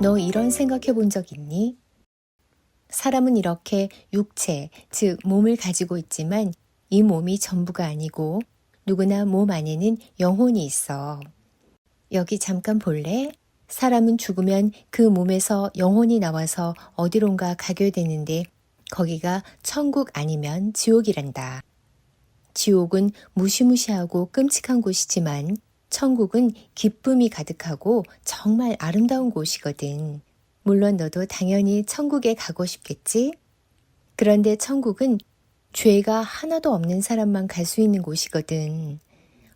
너 이런 생각해 본 적 있니? 사람은 이렇게 육체, 즉 몸을 가지고 있지만 이 몸이 전부가 아니고 누구나 몸 안에는 영혼이 있어. 여기 잠깐 볼래? 사람은 죽으면 그 몸에서 영혼이 나와서 어디론가 가게 되는데 거기가 천국 아니면 지옥이란다. 지옥은 무시무시하고 끔찍한 곳이지만 천국은 기쁨이 가득하고 정말 아름다운 곳이거든. 물론 너도 당연히 천국에 가고 싶겠지? 그런데 천국은 죄가 하나도 없는 사람만 갈 수 있는 곳이거든.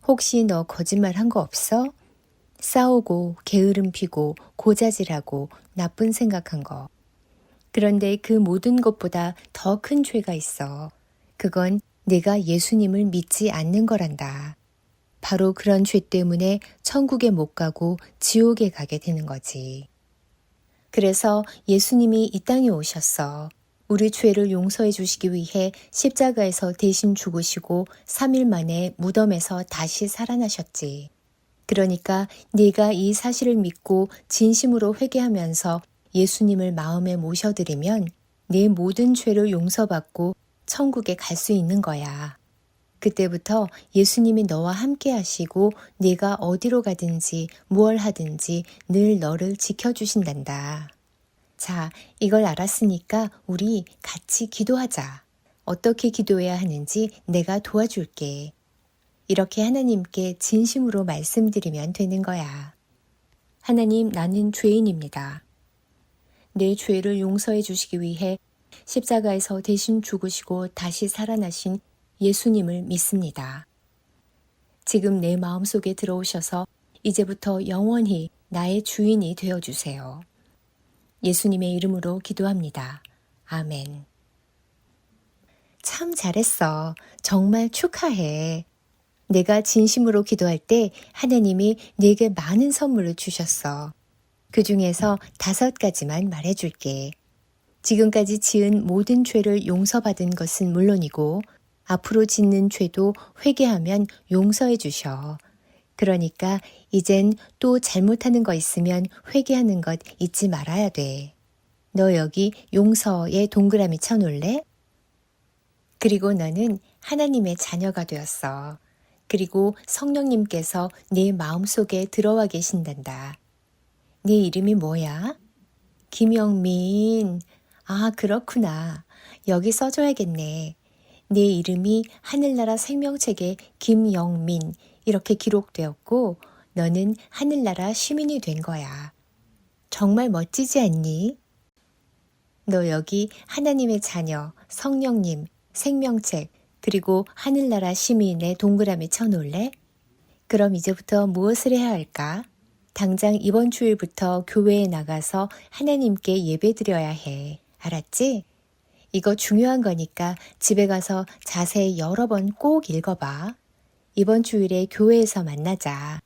혹시 너 거짓말 한 거 없어? 싸우고 게으름 피고 고자질하고 나쁜 생각한 거. 그런데 그 모든 것보다 더 큰 죄가 있어. 그건 내가 예수님을 믿지 않는 거란다. 바로 그런 죄 때문에 천국에 못 가고 지옥에 가게 되는 거지. 그래서 예수님이 이 땅에 오셨어. 우리 죄를 용서해 주시기 위해 십자가에서 대신 죽으시고 3일 만에 무덤에서 다시 살아나셨지. 그러니까 네가 이 사실을 믿고 진심으로 회개하면서 예수님을 마음에 모셔드리면 네 모든 죄를 용서받고 천국에 갈 수 있는 거야. 그때부터 예수님이 너와 함께 하시고 네가 어디로 가든지 무얼 하든지 늘 너를 지켜주신단다. 자, 이걸 알았으니까 우리 같이 기도하자. 어떻게 기도해야 하는지 내가 도와줄게. 이렇게 하나님께 진심으로 말씀드리면 되는 거야. 하나님, 나는 죄인입니다. 내 죄를 용서해 주시기 위해 십자가에서 대신 죽으시고 다시 살아나신 예수님을 믿습니다. 지금 내 마음 속에 들어오셔서 이제부터 영원히 나의 주인이 되어 주세요. 예수님의 이름으로 기도합니다. 아멘. 참 잘했어. 정말 축하해. 내가 진심으로 기도할 때 하나님이 내게 많은 선물을 주셨어. 그 중에서 다섯 가지만 말해줄게. 지금까지 지은 모든 죄를 용서받은 것은 물론이고, 앞으로 짓는 죄도 회개하면 용서해 주셔. 그러니까 이젠 또 잘못하는 거 있으면 회개하는 것 잊지 말아야 돼. 너 여기 용서에 동그라미 쳐놓을래? 그리고 너는 하나님의 자녀가 되었어. 그리고 성령님께서 네 마음속에 들어와 계신단다. 네 이름이 뭐야? 김영민. 아, 그렇구나. 여기 써줘야겠네. 네 이름이 하늘나라 생명책에 김영민 이렇게 기록되었고 너는 하늘나라 시민이 된 거야. 정말 멋지지 않니? 너 여기 하나님의 자녀, 성령님, 생명책, 그리고 하늘나라 시민의 동그라미 쳐놓을래? 그럼 이제부터 무엇을 해야 할까? 당장 이번 주일부터 교회에 나가서 하나님께 예배 드려야 해. 알았지? 이거 중요한 거니까 집에 가서 자세히 여러 번 꼭 읽어봐. 이번 주일에 교회에서 만나자.